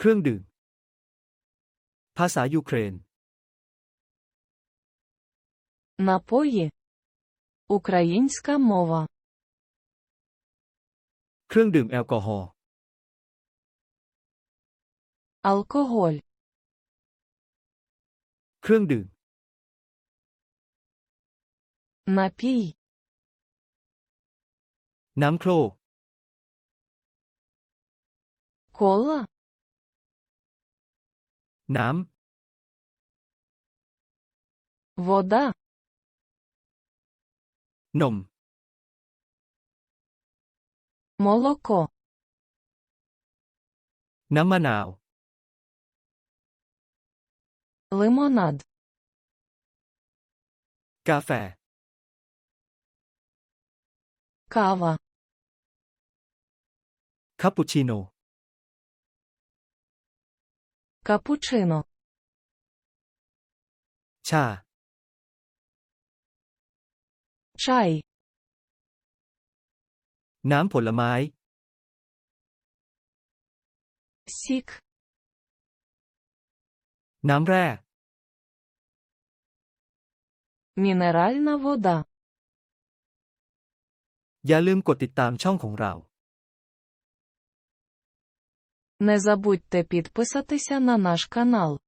เครื่องดื่ม ภาษายูเครนนาโปยอุ р รายินสกามวาเครื่องดื่มแอลกอฮอล์แอลกอฮอล์เครื่องดื่มนา п ีน้ำโคลกคล л Nám. Voda. Nom. Moloko. Namanáo. Limonad. Café Kava Cappuccino. Капучино. Ча. Чай. น้ำผลไม้ Сік. น้ำแร่ м и н е р а л ь н а вода. อย่าลืมกดติดตามช่องของเรา Не забудьте підписатися на наш канал.